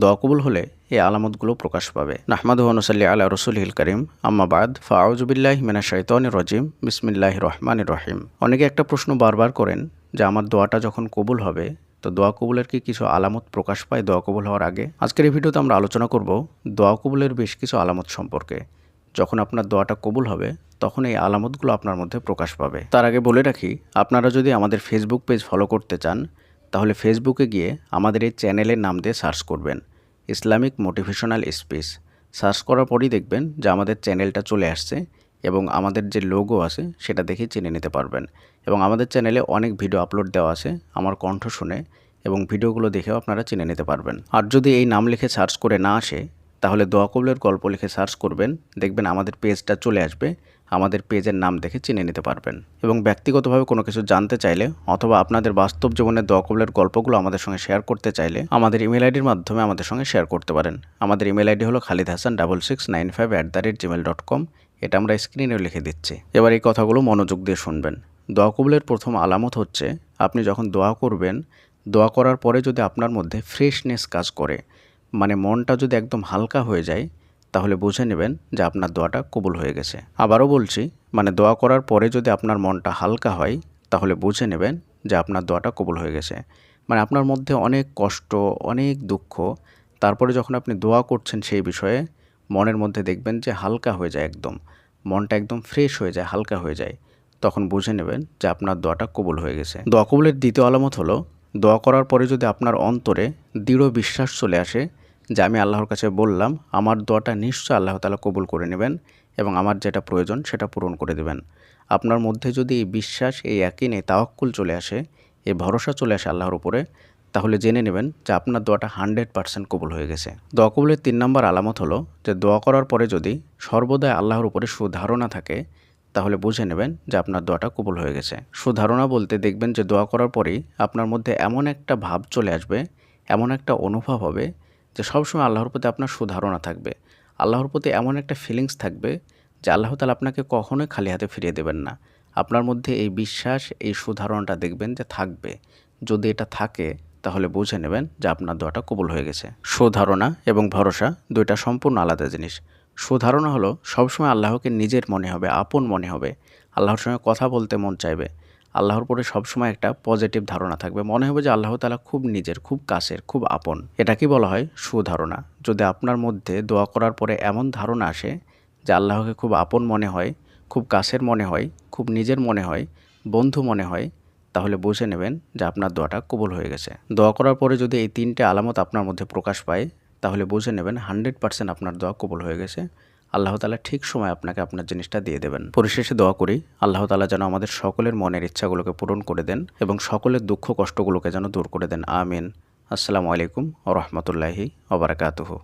দোয়া কবুল হলে এই আলামতগুলো প্রকাশ পাবে। নাহমাদ হনসাল্লি রসুল হিল করিম। আম্মাবাদ ফাউজুবিল্লাহ মিনা শৈতন রজিম। বিসমিল্লাহ রহমান রহিম। অনেকে একটা প্রশ্ন বারবার করেন যে, আমার দোয়াটা যখন কবুল হবে, তো দোয়া কবুলের কি কিছু আলামত প্রকাশ পায় দোয়া কবুল হওয়ার আগে? আজকের এই ভিডিওতে আমরা আলোচনা করব দোয়া কবুলের বেশ কিছু আলামত সম্পর্কে। যখন আপনার দোয়াটা কবুল হবে, তখন এই আলামতগুলো আপনার মধ্যে প্রকাশ পাবে। তার আগে বলে রাখি, আপনারা যদি আমাদের ফেসবুক পেজ ফলো করতে চান তাহলে ফেসবুকে গিয়ে আমাদের এই চ্যানেলের নাম দিয়ে সার্চ করবেন। ইসলামিক মোটিভেশনাল স্পেস সার্চ করার পরই দেখবেন যে আমাদের চ্যানেলটা চলে আসছে এবং আমাদের যে লোগো আছে সেটা দেখে চিনে নিতে পারবেন। এবং আমাদের চ্যানেলে অনেক ভিডিও আপলোড দেওয়া আছে আমার কণ্ঠ শুনে এবং ভিডিওগুলো দেখেও আপনারা চিনে নিতে পারবেন। আর যদি এই নাম লিখে সার্চ করে না আসে, তাহলে দোয়া গল্প লিখে সার্চ করবেন। দেখবেন আমাদের পেজটা চলে আসবে। আমাদের পেজের নাম দেখে চিনে নিতে পারবেন। এবং ব্যক্তিগতভাবে কোনো কিছু জানতে চাইলে অথবা আপনাদের বাস্তব জীবনের দোয়া কবুলের গল্পগুলো আমাদের সঙ্গে শেয়ার করতে চাইলে আমাদের ইমেল আইডির মাধ্যমে আমাদের সঙ্গে শেয়ার করতে পারেন। আমাদের ইমেল আইডি হলো Khalid Hasan double six nine five at the rate Gmail dot com. এটা আমরা স্ক্রিনেও লিখে দিচ্ছি। এবার এই কথাগুলো মনোযোগ দিয়ে শুনবেন। দোয়া কবুলের প্রথম আলামত হচ্ছে, আপনি যখন দোয়া করবেন, দোয়া করার পরে যদি আপনার মধ্যে ফ্রেশনেস কাজ করে মানে মনটা যদি একদম হালকা হয়ে যায় তাহলে বুঝে নেবেন যে আপনার দোয়াটা কবুল হয়ে গেছে। আবারও বলছি মানে দোয়া করার পরে যদি আপনার মনটা হালকা হয়, তাহলে বুঝে নেবেন যে আপনার দোয়াটা কবুল হয়ে গেছে। মানে আপনার মধ্যে অনেক কষ্ট, অনেক দুঃখ, তারপরে যখন আপনি দোয়া করছেন সেই বিষয়ে, মনের মধ্যে দেখবেন যে হালকা হয়ে যায় একদম। মনটা একদম ফ্রেশ হয়ে যায়, হালকা হয়ে যায়। তখন বুঝে নেবেন যে আপনার দোয়াটা কবুল হয়ে গেছে। দোয়া কবুলের দ্বিতীয় আলামত হলো, দোয়া করার পরে যদি আপনার অন্তরে দৃঢ় বিশ্বাস চলে আসে যে আমি আল্লাহর কাছে বললাম, আমার দোয়াটা নিশ্চয় আল্লাহ তালা কবুল করে নেবেন এবং আমার যেটা প্রয়োজন সেটা পূরণ করে দেবেন। আপনার মধ্যে যদি এই বিশ্বাস, এই একই নেই তাওয়াক্কুল চলে আসে, এই ভরসা চলে আসে আল্লাহর উপরে, তাহলে জেনে নেবেন যে আপনার দোয়াটা হান্ড্রেড পার্সেন্ট কবুল হয়ে গেছে। দোয়া কবুলের তিন নম্বর আলামত হলো যে দোয়া করার পরে যদি সর্বদাই আল্লাহর উপরে সুধারণা থাকে, তাহলে বুঝে নেবেন যে আপনার দোয়াটা কবুল হয়ে গেছে। সুধারণা বলতে দেখবেন যে দোয়া করার পরেই আপনার মধ্যে এমন একটা ভাব চলে আসবে, এমন একটা অনুভব হবে যে সবসময় আল্লাহর প্রতি আপনার সুধারণা থাকবে। আল্লাহর প্রতি এমন একটা ফিলিংস থাকবে যে আল্লাহ তালা আপনাকে কখনোই খালি হাতে ফিরিয়ে দেবেন না। আপনার মধ্যে এই বিশ্বাস, এই সুধারণাটা দেখবেন যে থাকবে। যদি এটা থাকে, তাহলে বুঝে নেবেন যে আপনার দোয়াটা কবুল হয়ে গেছে। সুধারণা এবং ভরসা দুইটা সম্পূর্ণ আলাদা জিনিস। সুধারণা হলো সবসময় আল্লাহকে নিজের মনে হবে, আপন মনে হবে। আল্লাহর সঙ্গে কথা বলতে মন চাইবে। আল্লাহর পরে সবসময় একটা পজিটিভ ধারণা থাকবে। মনে হবে যে আল্লাহ তালা খুব নিজের, খুব কাছের, খুব আপন। এটা কি বলা হয় সুধারণা। যদি আপনার মধ্যে দোয়া করার পরে এমন ধারণা আসে যে আল্লাহকে খুব আপন মনে হয়, খুব কাছের মনে হয়, খুব নিজের মনে হয়, বন্ধু মনে হয়, তাহলে বুঝে নেবেন যে আপনার দোয়াটা কবুল হয়ে গেছে। দোয়া করার পরে যদি এই তিনটে আলামত আপনার মধ্যে প্রকাশ পায়, তাহলে বুঝে নেবেন হান্ড্রেড পার্সেন্ট আপনার দোয়া কবুল হয়ে গেছে। আল্লাহ তালা ঠিক সময় আপনাকে আপনার জিনিসটা দিয়ে দেবেন। পরিশেষে দোয়া করি, আল্লাহ তালা যেন আমাদের সকলের মনের ইচ্ছাগুলোকে পূরণ করে দেন এবং সকলের দুঃখ কষ্টগুলোকে যেন দূর করে দেন। আমিন। আসসালামু আলাইকুম ও রহমতুল্লাহি ওবরাকাতুহু